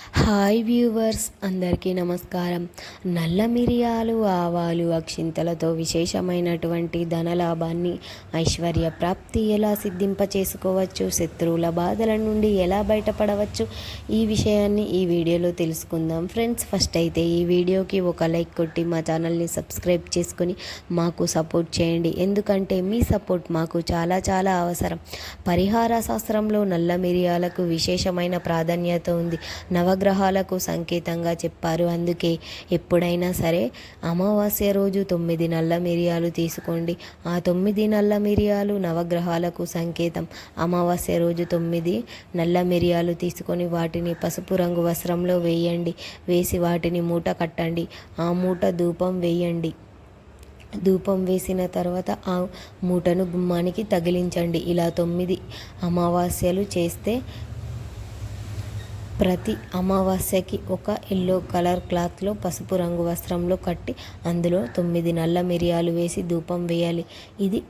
Hi viewers అందరికీ నమస్కారం. నల్ల మిరియాలు ఆవాలు అక్షింతలతో విశేషమైనటువంటి ధనలాభాన్ని ఐశ్వర్య ప్రాప్తి ఎలా సిద్ధింప చేసుకోవచ్చు శత్రువుల బాధల నుండి ఎలా బయటపడవచ్చు ఈ విషయాన్ని ఈ వీడియోలో తెలుసుకుందాం. ఫ్రెండ్స్ ఫస్ట్ అయితే ఈ వీడియోకి ఒక లైక్ కొట్టి మా ఛానల్ని సబ్స్క్రైబ్ చేసుకొని మాకు సపోర్ట్ చేయండి. ఎందుకంటే మీ సపోర్ట్ మాకు చాలా చాలా అవసరం. పరిహార శాస్త్రంలో నల్ల మిరియాలకు విశేషమైన ప్రాధాన్యత ఉంది. నవ నవగ్రహాలకు సంకేతంగా చెప్పారు. అందుకే ఎప్పుడైనా సరే అమావాస్య రోజు తొమ్మిది నల్ల మిరియాలు తీసుకోండి. ఆ తొమ్మిది నల్ల మిరియాలు నవగ్రహాలకు సంకేతం. అమావాస్య రోజు తొమ్మిది నల్ల మిరియాలు తీసుకొని వాటిని పసుపు రంగు వస్త్రంలో వేయండి. వేసి వాటిని మూట కట్టండి. ఆ మూట ధూపం వేయండి. ధూపం వేసిన తర్వాత ఆ మూటను గుమ్మానికి తగిలించండి. ఇలా తొమ్మిది అమావాస్యలు చేస్తే ప్రతి అమావాస్యకి ఒక ఎల్లో కలర్ క్లాత్లో పసుపు రంగు వస్త్రంలో కట్టి అందులో తొమ్మిది నల్ల మిరియాలు వేసి ధూపం వేయాలి. ఇది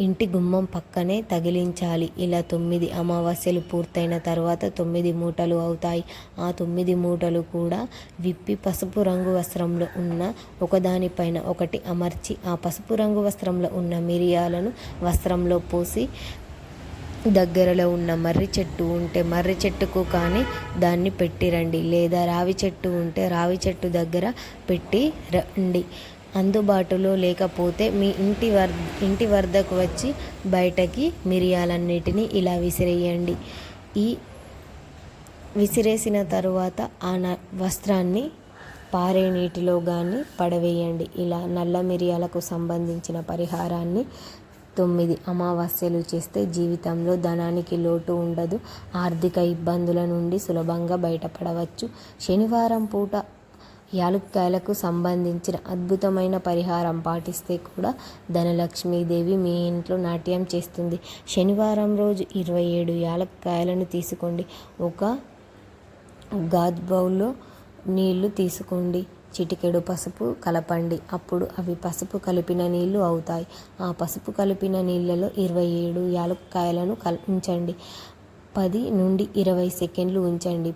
ఇంటి గుమ్మం పక్కనే తగిలించాలి. ఇలా తొమ్మిది అమావాస్యలు పూర్తయిన తర్వాత తొమ్మిది మూటలు అవుతాయి. ఆ తొమ్మిది మూటలు కూడా విప్పి పసుపు రంగు వస్త్రంలో ఉన్న ఒకదానిపైన ఒకటి అమర్చి ఆ పసుపు రంగు వస్త్రంలో ఉన్న మిరియాలను వస్త్రంలో పోసి దగ్గరలో ఉన్న మర్రి చెట్టు ఉంటే మర్రి చెట్టుకు కానీ దాన్ని పెట్టిరండి లేదా రావి చెట్టు ఉంటే రావి చెట్టు దగ్గర పెట్టి రండి. అందుబాటులో లేకపోతే మీ ఇంటి వర్ ఇంటి వద్దకు వచ్చి బయటకి మిరియాలన్నిటినీ ఇలా విసిరేయండి. ఈ విసిరేసిన తరువాత ఆ వస్త్రాన్ని పారే నీటిలో కానీ పడవేయండి. ఇలా నల్ల మిరియాలకు సంబంధించిన పరిహారాన్ని తొమ్మిది అమావాస్యలు చేస్తే జీవితంలో ధనానికి లోటు ఉండదు ఆర్థిక ఇబ్బందుల నుండి సులభంగా బయటపడవచ్చు. శనివారం పూట యాలుక్కాయలకు సంబంధించిన అద్భుతమైన పరిహారం పాటిస్తే కూడా ధనలక్ష్మీదేవి మీ ఇంట్లో నాట్యం చేస్తుంది. శనివారం రోజు ఇరవై ఏడు యాలక్కాయలను తీసుకోండి. ఒక గాజ్ బౌల్లో నీళ్ళు తీసుకోండి. చిటికెడు పసుపు కలపండి. అప్పుడు అవి పసుపు కలిపిన నీళ్ళు అవుతాయి. ఆ పసుపు కలిపిన నీళ్ళలో ఇరవై ఏడు యాలక్కాయలను కల్ ఉంచండి. పది నుండి ఇరవై సెకండ్లు ఉంచండి.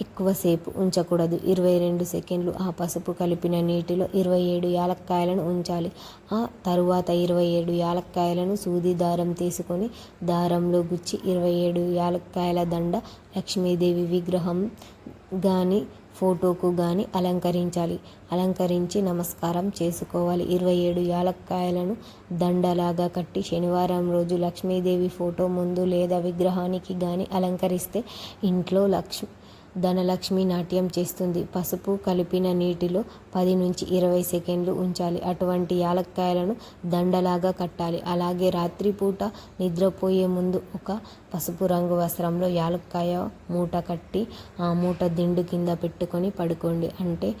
ఎక్కువసేపు ఉంచకూడదు. ఇరవై రెండు సెకండ్లు ఆ పసుపు కలిపిన నీటిలో ఇరవై ఏడు యాలక్కాయలను ఉంచాలి. ఆ తరువాత ఇరవై ఏడు యాలక్కాయలను సూది దారం తీసుకొని దారంలో గుచ్చి ఇరవై ఏడు యాలక్కాయల దండ లక్ష్మీదేవి విగ్రహం కానీ ఫోటోకు కానీ అలంకరించాలి. అలంకరించి నమస్కారం చేసుకోవాలి. ఇరవై ఏడు యాలక్కాయలను దండలాగా కట్టి శనివారం రోజు లక్ష్మీదేవి ఫోటో ముందు లేదా విగ్రహానికి కానీ అలంకరిస్తే ఇంట్లో లక్ష్మి ధనలక్ష్మి నాట్యం చేస్తుంది. పసుపు కలిపిన నీటిలో పది నుంచి ఇరవై సెకండ్లు ఉంచాలి. అటువంటి యాలక్కాయలను దండలాగా కట్టాలి. అలాగే రాత్రిపూట నిద్రపోయే ముందు ఒక పసుపు రంగు వస్త్రంలో యాలక్కాయ మూట కట్టి ఆ మూట దిండు కింద పెట్టుకొని పడుకోండి. అంటే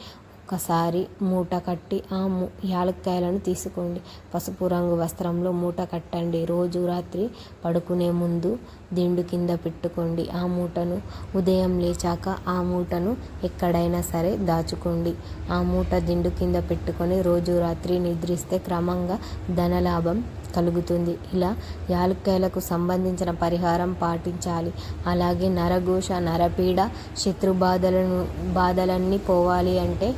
ఒక్కసారి మూట కట్టి ఆ యాలక్కాయలను తీసుకోండి. పసుపు రంగు వస్త్రంలో మూట కట్టండి. రోజు రాత్రి పడుకునే ముందు దిండు కింద పెట్టుకోండి. ఆ మూటను ఉదయం లేచాక ఆ మూటను ఎక్కడైనా సరే దాచుకోండి. ఆ మూట దిండు కింద పెట్టుకొని రోజు రాత్రి నిద్రిస్తే క్రమంగా ధనలాభం కలుగుతుంది. ఇలా యాలక్కాయలకు సంబంధించిన పరిహారం పాటించాలి. అలాగే నరఘోష నరపీడ శత్రు బాధలను బాధలన్నీ పోవాలి అంటే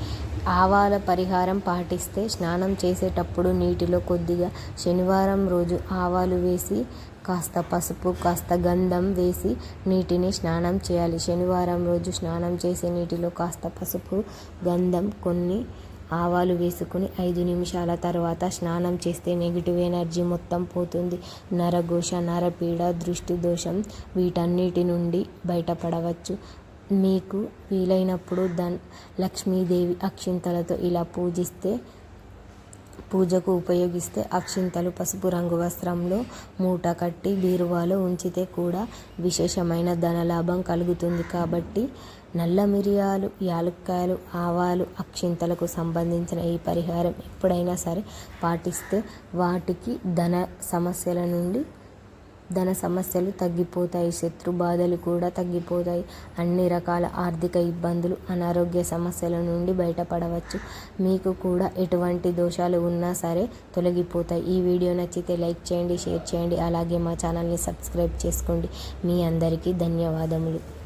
ఆవాల పరిహారం పాటిస్తే స్నానం చేసేటప్పుడు నీటిలో కొద్దిగా శనివారం రోజు ఆవాలు వేసి కాస్త పసుపు కాస్త గంధం వేసి నీటిని స్నానం చేయాలి. శనివారం రోజు స్నానం చేసే నీటిలో కాస్త పసుపు గంధం కొన్ని ఆవాలు వేసుకుని ఐదు నిమిషాల తర్వాత స్నానం చేస్తే నెగిటివ్ ఎనర్జీ మొత్తం పోతుంది. నరఘోష నరపీడ దృష్టి దోషం వీటన్నిటి నుండి బయటపడవచ్చు. మీకు వీలైనప్పుడు ధన్ లక్ష్మీదేవి అక్షింతలతో ఇలా పూజిస్తే పూజకు ఉపయోగిస్తే అక్షింతలు పసుపు రంగు వస్త్రంలో మూట కట్టి బీరువాలో ఉంచితే కూడా విశేషమైన ధనలాభం కలుగుతుంది కాబట్టి నల్ల మిరియాలు యాలుక్కాయలు ఆవాలు అక్షింతలకు సంబంధించిన ఈ పరిహారం ఎప్పుడైనా సరే పాటిస్తే వాటికి ధన సమస్యల నుండి ధన సమస్యలు తగ్గిపోతాయి శత్రు బాధలు కూడా తగ్గిపోతాయి. అన్ని రకాల ఆర్థిక ఇబ్బందులు అనారోగ్య సమస్యల నుండి బయటపడవచ్చు. మీకు కూడా ఎటువంటి దోషాలు ఉన్నా సరే తొలగిపోతాయి. ఈ వీడియో నచ్చితే లైక్ చేయండి షేర్ చేయండి. అలాగే మా ఛానల్ని సబ్స్క్రైబ్ చేసుకోండి. మీ అందరికీ ధన్యవాదములు.